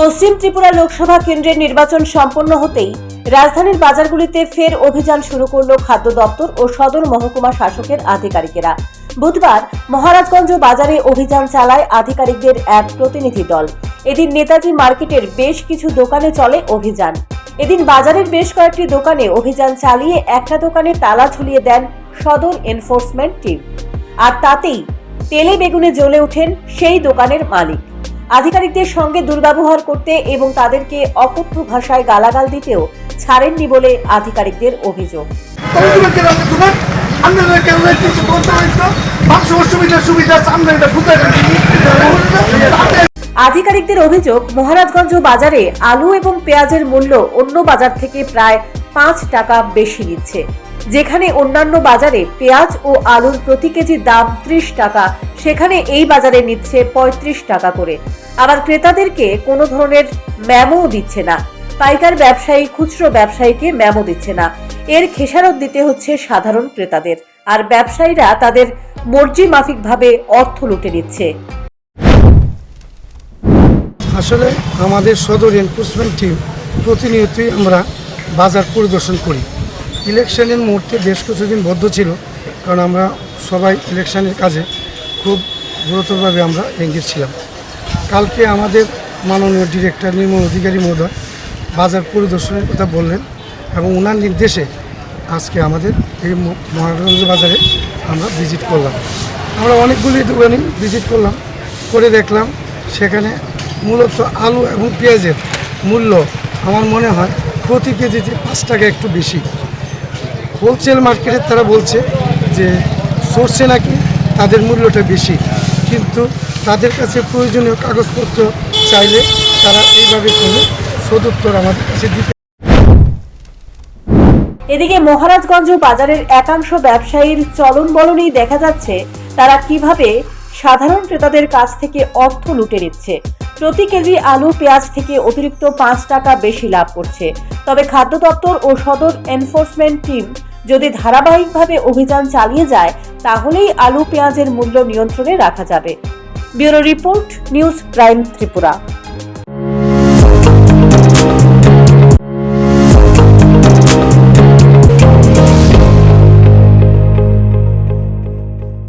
পশ্চিম ত্রিপুরা লোকসভা কেন্দ্রের নির্বাচন সম্পন্ন হতেই রাজধানীর বাজারগুলিতে ফের অভিযান শুরু করল খাদ্য দপ্তর ও সদর মহকুমা শাসকের আধিকারিকেরা। বুধবার মহারাজগঞ্জ বাজারে অভিযান চালায় আধিকারিকদের এক প্রতিনিধি দল। এদিন নেতাজি মার্কেটের বেশ কিছু দোকানে চলে অভিযান। এদিন বাজারের বেশ কয়েকটি দোকানে অভিযান চালিয়ে একটা দোকানে তালা ঝুলিয়ে দেন সদর এনফোর্সমেন্ট টিম। আর তাতেই তেলে বেগুনে জ্বলে ওঠেন সেই দোকানের মালিক। আধিকারিকদের সঙ্গে দুর্ব্যবহার করতে এবং তাদেরকে অকথ্য ভাষায় গালাগাল দিতেও ছাড়েননি বলে আধিকারিকদের অভিযোগ। আধিকারিকদের অভিযোগ মহারাজগঞ্জ বাজারে আলু এবং পেঁয়াজের মূল্য অন্য বাজার থেকে প্রায় পাঁচ টাকা বেশি নিচ্ছে। যেখানে অন্যান্য বাজারে পেঁয়াজ ও আলুর প্রতি কেজি দাম ত্রিশ টাকা সেখানে এই বাজারে নিচ্ছে পঁয়ত্রিশ টাকা করে। আবার ক্রেতাদেরকে কোনো ধরনের ম্যামও দিচ্ছে না। পাইকার ব্যবসায়ী, খুচরো ব্যবসায়ীকে ম্যামও দিচ্ছে না। এর খেসারত দিতে হচ্ছে সাধারণ ক্রেতাদের। আর ব্যবসায়ীরা তাদের মর্জি মাফিকভাবে অর্থ লুটে নিচ্ছে। আসলে আমাদের সদর এনফোর্সমেন্ট টিম প্রতিনিয়তই আমরা বাজার পরিদর্শন করি। ইলেকশনের মুহূর্তে বেশ কিছুদিন বদ্ধ ছিল, কারণ আমরা সবাই ইলেকশনের কাজে খুব গুরুতরভাবে আমরা এঙ্গেজ ছিলাম। কালকে আমাদের মাননীয় ডিরেক্টর নির্মল অধিকারী মহোদয় বাজার পরিদর্শনের কথা বললেন এবং ওনার নির্দেশে আজকে আমাদের এই মহারাজগঞ্জ বাজারে আমরা ভিজিট করলাম। আমরা অনেকগুলি দোকানই ভিজিট করলাম, করে দেখলাম, সেখানে মূলত আলু এবং পেঁয়াজের মূল্য আমার মনে হয় প্রতি কেজিতে পাঁচ টাকা একটু বেশি। হোলসেল মার্কেটের তারা বলছে যে সোর্সে নাকি তাদের মূল্যটা বেশি। কিন্তু তাদের কাছে প্রয়োজনীয় কাগজপত্র চাইলে তারা এইভাবে কোনো সদুত্তর আমাদের কাছে দিতে এদিকে মহারাজগঞ্জ বাজারের একাংশ ব্যবসায়ীর চলন বলনেই দেখা যাচ্ছে, তারা কীভাবে সাধারণ ক্রেতাদের কাছ থেকে অর্থ লুটে নিচ্ছে। প্রতি কেজি আলু, পেঁয়াজ থেকে অতিরিক্ত পাঁচ টাকা বেশি লাভ করছে। তবে খাদ্য দপ্তর ও সদর এনফোর্সমেন্ট টিম যদি ধারাবাহিকভাবে অভিযান চালিয়ে যায়, তাহলেই আলু পেঁয়াজের মূল্য নিয়ন্ত্রণে রাখা যাবে। Bureau report, news prime Tripura.